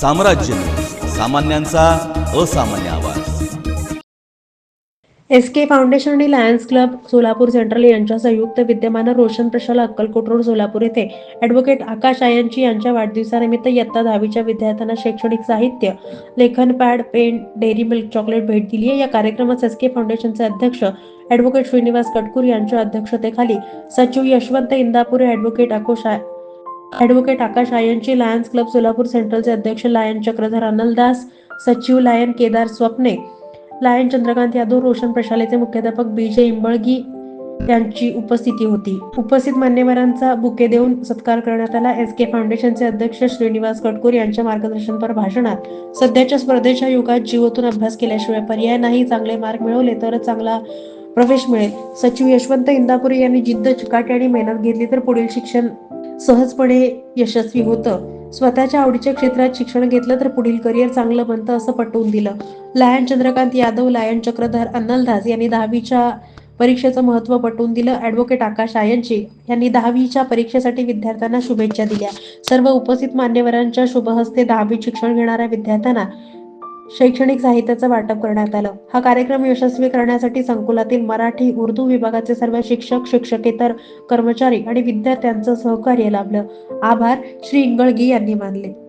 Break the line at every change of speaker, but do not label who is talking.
साम्राज्य. सामान्यांचा असामान्य आवाज.
एस के फाउंडेशन आणि लायन्स क्लब सोलापूर सेंट्रल यांच्या संयुक्त विद्यमानं रोशन प्रशाला अक्कलकोट रोड सोलापूर येथे ॲडव्होकेट आकाश आयंची यांच्या वाढदिवसानिमित्त इयत्ता दहावीच्या विद्यार्थ्यांना शैक्षणिक साहित्य लेखन pad pen Dairy Milk chocolate भेट दिली आहे. या कार्यक्रमात एस के फाउंडेशनचे अध्यक्ष ॲडव्होकेट श्रीनिवास कटकूर यांच्या अध्यक्षतेखाली सचिव यशवंत इंदापुरे ॲडव्होकेट आकोश ॲडव्होकेट आकाश आयनची लायन्स क्लब सोलापूर सेंट्रलचे अध्यक्ष लायन चक्रधर अनलदास सचिव लायन केदार स्वप्ने लायन चंद्रकांत यादव रोशन प्रशालेचे मुख्याध्यापक बी जे इंबळगी यांची उपस्थिती होती. उपस्थित मान्यवरांचा बुके देऊन सत्कार करण्यात आला. एस के फाउंडेशनचे अध्यक्ष श्रीनिवास कटकूर यांच्या मार्गदर्शनपर भाषणात सध्याच्या स्पर्धेच्या युगात जीवोतून अभ्यास केल्याशिवाय पर्याय नाही चांगले मार्क मिळवले तरच चांगला प्रवेश मिळेल. सचिव यशवंत इंदापुरे यांनी जिद्द चिकाटी आणि मेहनत घेतली तर पुढील शिक्षण सहजपणे यशस्वी होतं. स्वतःच्या आवडीच्या क्षेत्रात शिक्षण घेतलं तर पुढील करिअर चांगलं बनतं असं पटवून दिलं. लायन चंद्रकांत यादव लायन चक्रधर अन्नलदास यांनी दहावीच्या परीक्षेचं महत्त्व पटवून दिलं. ॲडव्होकेट आकाश आयनची यांनी दहावीच्या परीक्षेसाठी विद्यार्थ्यांना शुभेच्छा दिल्या. सर्व उपस्थित मान्यवरांच्या शुभहस्ते दहावीत शिक्षण घेणाऱ्या विद्यार्थ्यांना शैक्षणिक साहित्याचं वाटप करण्यात आलं. हा कार्यक्रम यशस्वी करण्यासाठी संकुलातील मराठी उर्दू विभागाचे सर्व शिक्षक शिक्षकेतर कर्मचारी आणि विद्यार्थ्यांचं सहकार्य लाभलं. आभार. श्री इंगळगी यांनी मानले.